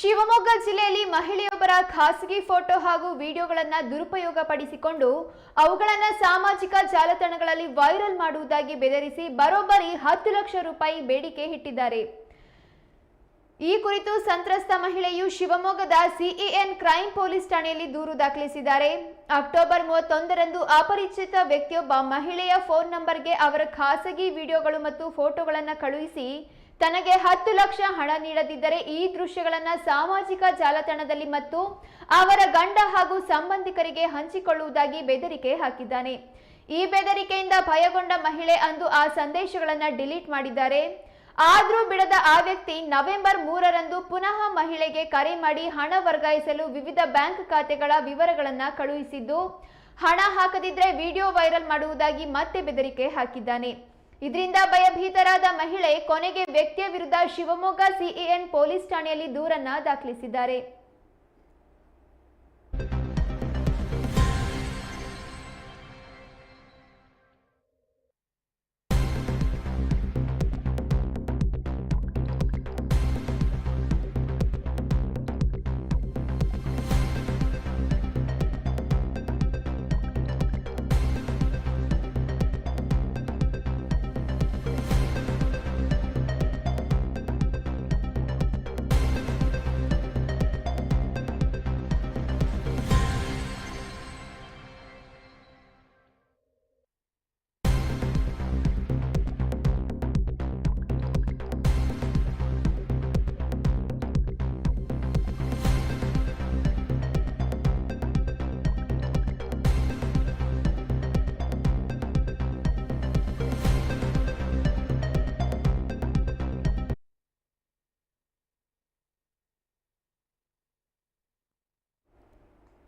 ಶಿವಮೊಗ್ಗ ಜಿಲ್ಲೆಯಲ್ಲಿ ಮಹಿಳೆಯೊಬ್ಬರ ಖಾಸಗಿ ಫೋಟೋ ಹಾಗೂ ವಿಡಿಯೋಗಳನ್ನು ದುರುಪಯೋಗ ಪಡಿಸಿಕೊಂಡು ಅವುಗಳನ್ನು ಸಾಮಾಜಿಕ ಜಾಲತಾಣಗಳಲ್ಲಿ ವೈರಲ್ ಮಾಡುವುದಾಗಿ ಬೆದರಿಸಿ ಬರೋಬ್ಬರಿ ಹತ್ತು ಲಕ್ಷ ರೂಪಾಯಿ ಬೇಡಿಕೆ ಇಟ್ಟಿದ್ದಾರೆ. ಈ ಕುರಿತು ಸಂತ್ರಸ್ತ ಮಹಿಳೆಯು ಶಿವಮೊಗ್ಗದ ಸಿಇಎನ್ ಕ್ರೈಂ ಪೊಲೀಸ್ ಠಾಣೆಯಲ್ಲಿ ದೂರು ದಾಖಲಿಸಿದ್ದಾರೆ. ಅಕ್ಟೋಬರ್ ಮೂವತ್ತೊಂದರಂದು ಅಪರಿಚಿತ ವ್ಯಕ್ತಿಯೊಬ್ಬ ಮಹಿಳೆಯ ಫೋನ್ ನಂಬರ್ಗೆ ಅವರ ಖಾಸಗಿ ವಿಡಿಯೋಗಳು ಮತ್ತು ಫೋಟೋಗಳನ್ನು ಕಳುಹಿಸಿ ತನಗೆ ಹತ್ತು ಲಕ್ಷ ಹಣ ನೀಡದಿದ್ದರೆ ಈ ದೃಶ್ಯಗಳನ್ನು ಸಾಮಾಜಿಕ ಜಾಲತಾಣದಲ್ಲಿ ಮತ್ತು ಅವರ ಗಂಡ ಹಾಗೂ ಸಂಬಂಧಿಕರಿಗೆ ಹಂಚಿಕೊಳ್ಳುವುದಾಗಿ ಬೆದರಿಕೆ ಹಾಕಿದ್ದಾನೆ. ಈ ಬೆದರಿಕೆಯಿಂದ ಭಯಗೊಂಡ ಮಹಿಳೆ ಅಂದು ಆ ಸಂದೇಶಗಳನ್ನು ಡಿಲೀಟ್ ಮಾಡಿದ್ದಾರೆ. ಆದರೂ ಬಿಡದ ಆ ವ್ಯಕ್ತಿ ನವೆಂಬರ್ ಮೂರರಂದು ಪುನಃ ಮಹಿಳೆಗೆ ಕರೆ ಮಾಡಿ ಹಣ ವರ್ಗಾಯಿಸಲು ವಿವಿಧ ಬ್ಯಾಂಕ್ ಖಾತೆಗಳ ವಿವರಗಳನ್ನ ಕಳುಹಿಸಿದ್ದು, ಹಣ ಹಾಕದಿದ್ರೆ ವಿಡಿಯೋ ವೈರಲ್ ಮಾಡುವುದಾಗಿ ಮತ್ತೆ ಬೆದರಿಕೆ ಹಾಕಿದ್ದಾನೆ. ಇದರಿಂದ ಭಯಭೀತರಾದ ಮಹಿಳೆ ಕೊನೆಗೆ ವ್ಯಕ್ತಿಯ ವಿರುದ್ಧ ಶಿವಮೊಗ್ಗ ಸಿಇಎನ್ ಪೊಲೀಸ್ ಠಾಣೆಯಲ್ಲಿ ದೂರನ್ನ ದಾಖಲಿಸಿದ್ದಾರೆ.